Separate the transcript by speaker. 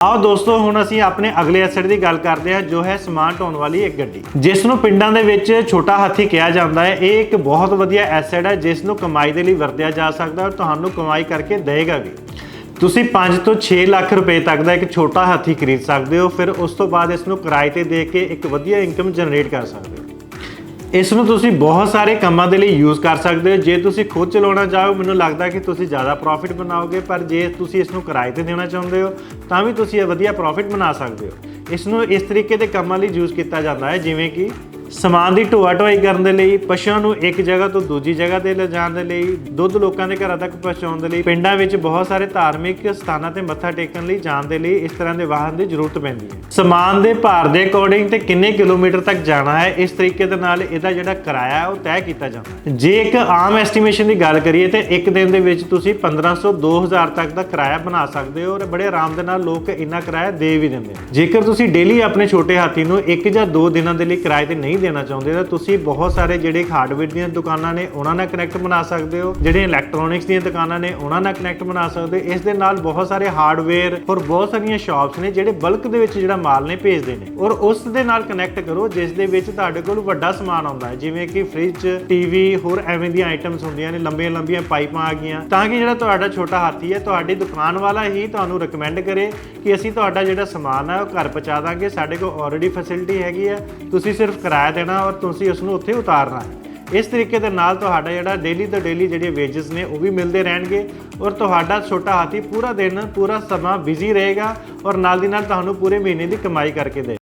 Speaker 1: ਆਓ ਦੋਸਤੋ, ਹੁਣ ਅਸੀਂ ਆਪਣੇ ਅਗਲੇ ਐਸੈਟ ਦੀ ਗੱਲ ਕਰਦੇ ਹਾਂ, ਜੋ ਹੈ ਸਮਾਨ ਢੋਣ ਵਾਲੀ ਇੱਕ ਗੱਡੀ। ਜਿਸ ਨੂੰ ਪਿੰਡਾਂ ਦੇ ਵਿੱਚ ਛੋਟਾ ਹਾਥੀ ਕਿਹਾ ਜਾਂਦਾ ਹੈ। ਇਹ ਇੱਕ ਬਹੁਤ ਵਧੀਆ ਐਸੈਟ ਹੈ, ਜਿਸ ਨੂੰ ਕਮਾਈ ਦੇ ਲਈ ਵਰਤਿਆ ਜਾ ਸਕਦਾ ਹੈ ਔਰ ਤੁਹਾਨੂੰ ਕਮਾਈ ਕਰਕੇ ਦੇਗਾ ਵੀ। ਤੁਸੀਂ 5 ਤੋਂ 6 ਲੱਖ ਰੁਪਏ ਤੱਕ ਦਾ ਇੱਕ ਛੋਟਾ ਹਾਥੀ ਖਰੀਦ ਸਕਦੇ ਹੋ, ਫਿਰ ਉਸ ਤੋਂ ਬਾਅਦ ਇਸ ਨੂੰ ਕਿਰਾਏ ਤੇ ਦੇ ਕੇ ਇੱਕ ਵਧੀਆ ਇਨਕਮ ਜਨਰੇਟ ਕਰ ਸਕਦੇ ਹੋ। ਇਸ ਨੂੰ ਤੁਸੀਂ ਬਹੁਤ ਸਾਰੇ ਕੰਮਾਂ ਦੇ ਲਈ ਯੂਜ਼ ਕਰ ਸਕਦੇ ਹੋ। ਜੇ ਤੁਸੀਂ ਖੁਦ ਚਲਾਉਣਾ ਚਾਹੋ, ਮੈਨੂੰ ਲੱਗਦਾ ਕਿ ਤੁਸੀਂ ਜ਼ਿਆਦਾ ਪ੍ਰੋਫਿਟ ਬਣਾਓਗੇ, ਪਰ ਜੇ ਤੁਸੀਂ ਇਸ ਨੂੰ ਕਿਰਾਏ ਤੇ ਦੇਣਾ ਚਾਹੁੰਦੇ ਹੋ, ਤਾਂ ਵੀ ਤੁਸੀਂ ਇਹ ਵਧੀਆ ਪ੍ਰੋਫਿਟ ਬਣਾ ਸਕਦੇ ਹੋ। ਇਸ ਨੂੰ ਇਸ ਤਰੀਕੇ ਦੇ ਕੰਮਾਂ ਲਈ ਯੂਜ਼ ਕੀਤਾ ਜਾਂਦਾ ਹੈ, ਜਿਵੇਂ ਕਿ ਸਮਾਨ ਦੀ ਢੋਆ ਢੋਆਈ ਕਰਨ ਦੇ ਲਈ, ਪਸ਼ੂਆਂ ਨੂੰ ਇੱਕ ਜਗ੍ਹਾ ਤੋਂ ਦੂਜੀ ਜਗ੍ਹਾ ਤੇ ਲਿਜਾਣ ਦੇ ਲਈ, ਦੁੱਧ ਲੋਕਾਂ ਦੇ ਘਰਾਂ ਤੱਕ ਪਹੁੰਚਾਉਣ ਦੇ ਲਈ, ਪਿੰਡਾਂ ਵਿੱਚ ਬਹੁਤ ਸਾਰੇ ਧਾਰਮਿਕ ਸਥਾਨਾਂ ਤੇ ਮੱਥਾ ਟੇਕਣ ਲਈ ਜਾਣ ਦੇ ਲਈ ਇਸ ਤਰ੍ਹਾਂ ਦੇ ਵਾਹਨ ਦੀ ਜ਼ਰੂਰਤ ਪੈਂਦੀ ਹੈ। ਸਮਾਨ ਦੇ ਭਾਰ ਦੇ ਅਕੋਰਡਿੰਗ ਤੇ ਕਿੰਨੇ ਕਿਲੋਮੀਟਰ ਤੱਕ ਜਾਣਾ ਹੈ, ਇਸ ਤਰੀਕੇ ਦੇ ਨਾਲ ਇਹਦਾ ਜਿਹੜਾ ਕਿਰਾਇਆ ਹੈ, ਉਹ ਤੈਅ ਕੀਤਾ ਜਾਂਦਾ ਜੇ ਇੱਕ ਆਮ ਐਸਟੀਮੇਸ਼ਨ ਦੀ ਗੱਲ ਕਰੀਏ ਤੇ ਇੱਕ ਦਿਨ ਦੇ ਵਿੱਚ ਤੁਸੀਂ 1500 2000 ਤੱਕ ਦਾ ਕਿਰਾਇਆ ਬਣਾ ਸਕਦੇ ਹੋ, ਔਰ ਬੜੇ ਆਰਾਮ ਦੇ ਨਾਲ ਲੋਕ ਇੰਨਾ ਕਿਰਾਇਆ ਦੇ ਵੀ ਦਿੰਦੇ ਜੇਕਰ ਤੁਸੀਂ ਡੇਲੀ ਆਪਣੇ ਛੋਟੇ ਹਾਥੀ ਨੂੰ ਇੱਕ ਜਾਂ ਦੋ ਦਿਨਾਂ ਦੇ ਲਈ ਕਿਰਾਏ ਤੇ ਨਹੀਂ ਦੇਣਾ ਚਾਹੁੰਦੇ ਤਾਂ ਤੁਸੀਂ ਬਹੁਤ ਸਾਰੇ ਜਿਹੜੇ ਹਾਰਡਵੇਅਰ ਦੀਆਂ ਦੁਕਾਨਾਂ ਨੇ, ਉਹਨਾਂ ਨਾਲ ਕਨੈਕਟ ਬਣਾ ਸਕਦੇ ਹੋ। ਜਿਹੜੇ ਇਲੈਕਟ੍ਰੋਨਿਕਸ ਦੀਆਂ ਦੁਕਾਨਾਂ ਨੇ, ਉਹਨਾਂ ਨਾਲ ਕਨੈਕਟ ਬਣਾ ਸਕਦੇ ਹੋ। ਇਸ ਦੇ ਨਾਲ ਬਹੁਤ ਸਾਰੇ ਹਾਰਡਵੇਅਰ ਔਰ ਬਹੁਤ ਸਾਰੀਆਂ ਸ਼ਾਪਸ ਨੇ ਜਿਹੜੇ ਬਲਕ ਦੇ ਵਿੱਚ ਜਿਹੜਾ ਮਾਲ ਨੇ ਭੇਜਦੇ ਨੇ। ਔਰ ਉਸ ਦੇ ਨਾਲ ਕਨੈਕਟ ਕਰੋ, ਜਿਸ ਦੇ ਵਿੱਚ ਤੁਹਾਡੇ ਕੋਲ ਵੱਡਾ ਸਮਾਨ ਆਉਂਦਾ ਹੈ। ਜਿਵੇਂ ਕਿ ਫ੍ਰਿਜ ਟੀਵੀ ਹੋਰ ਐਵੇਂ ਦੀਆਂ ਆਈਟਮਸ ਹੁੰਦੀਆਂ ਨੇ, ਲੰਬੀਆਂ ਲੰਬੀਆਂ ਪਾਈਪਾਂ ਆ ਗਈਆਂ। ਤਾਂ ਕਿ ਜਿਹੜਾ ਤੁਹਾਡਾ ਛੋਟਾ ਹਾਥੀ ਹੈ, ਤੁਹਾਡੀ ਦੁਕਾਨ ਵਾਲਾ ਹੀ ਤੁਹਾਨੂੰ ਰეკਮੈਂਡ ਕਰੇ ਕਿ ਅਸੀਂ ਤੁਹਾਡਾ ਜਿਹੜਾ ਸਮਾਨ ਹੈ, ਉਹ ਘਰ ਪਹੁੰਚਾ ਦਾਂਗੇ। ਸਾਡੇ ਕੋਲ ਆਲਰੇਡੀ ਫੈਸਿਲਿਟੀ ਹੈਗੀ ਹੈ। ਤੁਸੀਂ ਸਿਰਫ ਕਿਰਾਇਆ ਦੇਣਾ ਔਰ ਤੁਸੀਂ ਉਸ ਨੂੰ ਉੱਥੇ ਉਤਾਰਨਾ ਹੈ। ਇਸ ਤਰੀਕੇ ਦੇ ਨਾਲ ਤੁਹਾਡਾ ਜਿਹੜਾ ਡੇਲੀ ਤੋਂ ਡੇਲੀ ਜਿਹੜੇ ਵੇਜਸ ਨੇ ਉਹ ਵੀ ਮਿਲਦੇ ਰਹਿਣਗੇ ਔਰ ਤੁਹਾਡਾ ਛੋਟਾ ਹਾਥੀ ਪੂਰਾ ਦਿਨ, ਪੂਰਾ ਸਮਾਂ ਬਿਜ਼ੀ ਰਹੇਗਾ ਔਰ ਨਾਲ ਦੀ ਨਾਲ ਤੁਹਾਨੂੰ ਪੂਰੇ ਮਹੀਨੇ ਦੀ ਕਮਾਈ ਕਰਕੇ ਦੇ